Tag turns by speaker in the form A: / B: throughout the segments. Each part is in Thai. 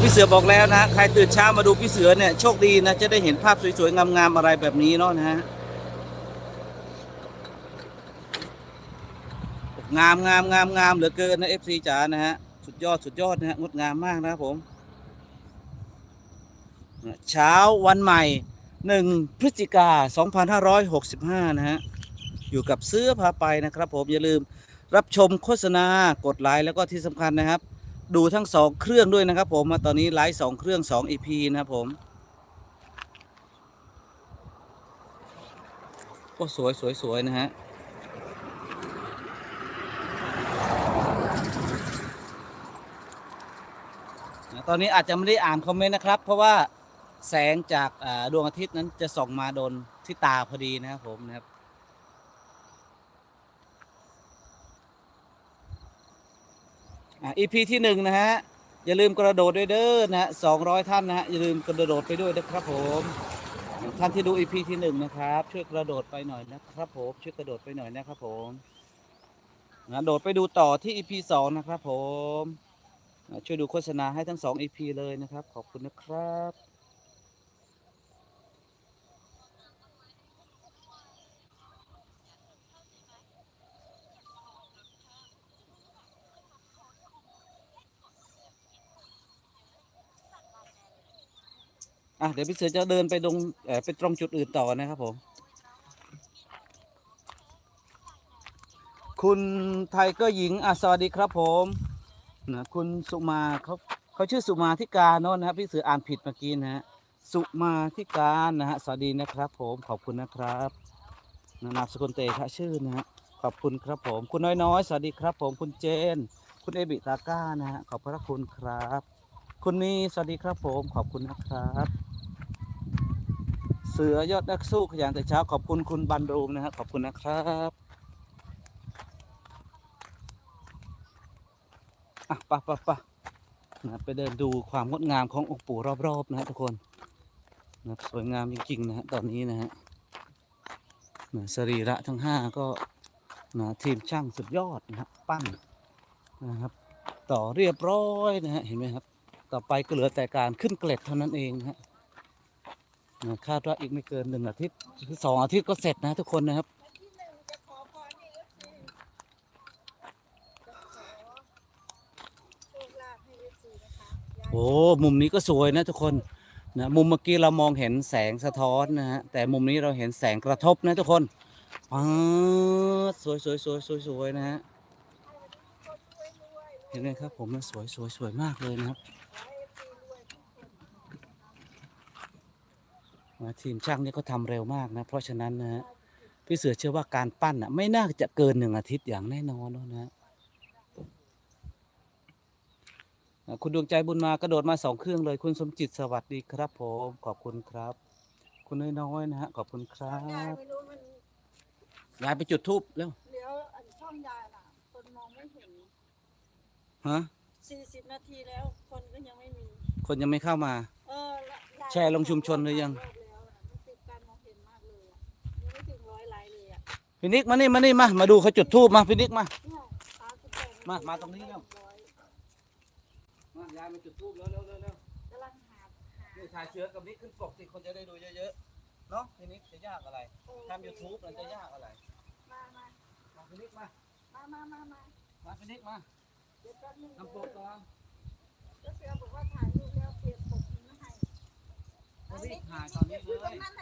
A: พี่เสือบอกแล้วนะใครตื่นเช้ามาดูพี่เสือเนี่ยโชคดีนะจะได้เห็นภาพสวยๆงามๆอะไรแบบนี้เนาะนะฮะงามงามงามงามเหลือเกินนะเอฟซีจ๋านะฮะสุดยอดสุดยอดนะฮะงดงามมากนะครับผมเช้าวันใหม่1พฤศจิกา 2565 นะฮะ อยู่กับเสื้อพาไปนะครับผมอย่าลืม รับชมโฆษณากดไลค์แล้วก็ที่สำคัญนะครับ ดูทั้งสองเครื่องด้วยนะครับ ผมมาตอนนี้ไลฟ์สองเครื่อง2 EP นะครับผมก็สวยสวยสวยนะฮะตอนนี้อาจจะไม่ได้อ่านคอมเมนต์นะครับ เพราะว่าแสงจากดวงอาทิตย์นั้นจะส่องมาโดนที่ตาพอดีนะครับผมนะครับ อ่า EP ที่หนึ่งนะฮะ อย่าลืมกระโดดด้วยเด้อนะฮะสองร้อยท่านนะฮะ อย่าลืมกระโดดไปด้วยนะครับผม ท่านที่ดู EP ที่หนึ่งนะครับ ช่วยกระโดดไปหน่อยนะครับผม ช่วยกระโดดไปหน่อยนะครับผมนะโดดไปดูต่อที่ EP สองนะครับผม ช่วยดูโฆษณาให้ทั้งสอง EP เลยนะครับ ขอบคุณนะครับ อะเดี๋ยวพี่เสือจะเดินไปตรงเออไปตรงจุดอื่นต่อนะครับผม คุณไทเกอร์หญิงอะสวัสดีครับผมนะคุณสุมาเขาเขาชื่อสุมาธิการโน่นนะครับพี่เสืออ่านผิดเมื่อกี้นะฮะสุมาธิการนะฮะสวัสดีนะครับ ผมขอบคุณนะครับนนามสกุลเตชะชื่อนะฮะขอบคุณครับผม คุณน้อยๆสวัสดีครับ ผมคุณเจน คุณเอบิตาก้านะฮะขอบพระคุณครับ คุณมีสวัสดีครับผมขอบคุณนะครับ เสือยอดนักสู้ขยันแต่เช้าขอบคุณคุณบันรูมนะฮะขอบคุณนะครับอะไปะปะปะนะไปเดินดูความงดงามขององค์ปู่รอบๆนะฮะทุกคนนะสวยงามจริงๆนะฮะตอนนี้นะฮะนะสรีระทั้งห้าก็นะทีมช่างสุดยอดนะฮะปั้นนะครับ ต่อเรียบร้อยนะฮะเห็นไหมครับ ต่อไปก็เหลือแต่การขึ้นเกล็ดเท่านั้นเองนะฮะ คาดว่าอีกไม่เกินหนึ่งอาทิตย์หรือสองอาทิตย์ก็เสร็จนะทุกคนนะครับโอ้มุมนี้ก็สวยนะทุกคนนะมุมเมื่อกี้เรามองเห็นแสงสะท้อนนะฮะแต่มุมนี้เราเห็นแสงกระทบนะทุกคนป๊าดสวยสวยสวยสวยสวยนะฮะเห็นไหมครับผมนสวยสวยสวยมากเลยนะครับ นะทีมช่างนี่ก็ทำเร็วมากนะ เพราะฉะนั้นนะฮะพี่เสือเชื่อว่าการปั้นอะไม่น่าจะเกินหนึ่งอาทิตย์อย่างแน่นอนนะฮะอ่าคุณดวงใจบุญมากระโดดมาสองเครื่องเลย คุณสมจิตสวัสดีครับผมขอบคุณครับ คุณน้อยๆนะฮะขอบคุณครั
B: ยาย
A: บ
B: ไม่รู้มัน
A: ยายไปจุดทูบแล้ว
B: เลี้ยวอันช่องยายน่ะ คนมองไม่เห็น
A: ฮะ
B: สี่สิบนาทีแล้ว คนก็ยังไม่มี
A: คนยังไม่เข้ามา
B: เออละยาย
A: แชร์ลงชุมชนหรือยัง
B: ร ถึงร้อยไลค์เลยอะ
A: พี่นิกมานี่มานี่มา มาดูเขาจุดทูบมาพี่นิกมา
B: เนี่ยสามสิบแปด
A: มามาตรงนี้เร็ว
B: ร้อย
A: มายายมาจุดทูบแล้วเร็วเร็วเร็ว
B: กำลังหาหา
A: นี่ถ่ายเสือกับนิกขึ้นปกสิคนจะได้ดูเยอะๆ เนาะพี่นิกจะยากอะไร
B: โอ้
A: ทำยูทูบมันจะยากอะไร
B: มามา
A: มาพี่นิกมา
B: มามามามา
A: มาพี่นิกมา
B: เดี๋ยวแป๊บนึง
A: ทำปกก่อน
B: เจ้าเสือบอกว่าถ่ายรูปแล้วเปลี่ยนปกมาให้
A: มาพี่ถ่ายตอนนี้
B: อ
A: เล
B: ยู่ตรง
A: ย
B: นั้
A: น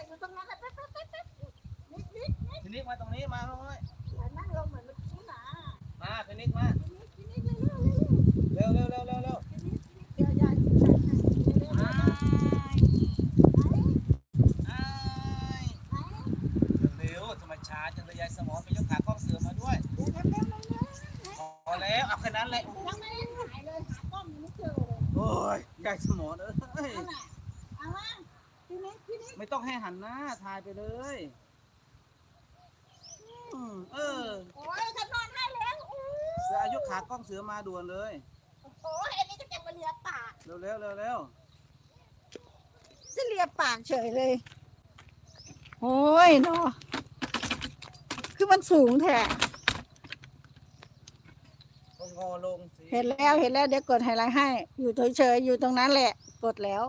A: กมาตรงนี้มาน้อย
B: แต่นั่งลงเหมือนเมื่อกี้นะ
A: มาพี่นิกมา
B: นิดนิดนิดเร็วเร็วเร็วเร็ว
A: เร็วเร็วเร็วเร็วเร็ว
B: เดี๋ยวยายจะถ่ายให้เร็วๆ
A: อ้าย
B: ไหน
A: อ้าย
B: ไหน
A: เร็วๆทำไมช้าจังเลยยายสมอนไปยกขากล้องเสือมาด้วย
B: เดี๋ยวเดี๋ยวเดี๋ยวเดี๋ยว
A: พอแล้วเอาแค่นั้นแหละ
B: ยังไม่ได้ถ่ายเลยหากล้องยังไม่เจอเลย
A: โอ้ยยายสมอนเอ้ย
B: นั่นแหละเอามาพี่นิดพี่นิด
A: ไม่ต้องให้หันหน้าถ่ายไปเลยอืม เออ
B: โอ้ยฉันนอนให้แล้วอู้
A: เสืออายุขากล้องเสือมาด่วนเลย
B: โอ้ยอันนี้ก็จะมาเลียปาก
A: เร็วเร็วเร็วเร็ว
B: จะเลียปากเฉยเลย โอ้ยเนาะคือมันสูงแท้
A: โก็งอลงสิ
B: เห็นแล้วเห็นแล้วเดี๋ยวกดไฮไลท์ให้ อยู่เฉยๆอยู่ตรงนั้นแหละ กดแล้ว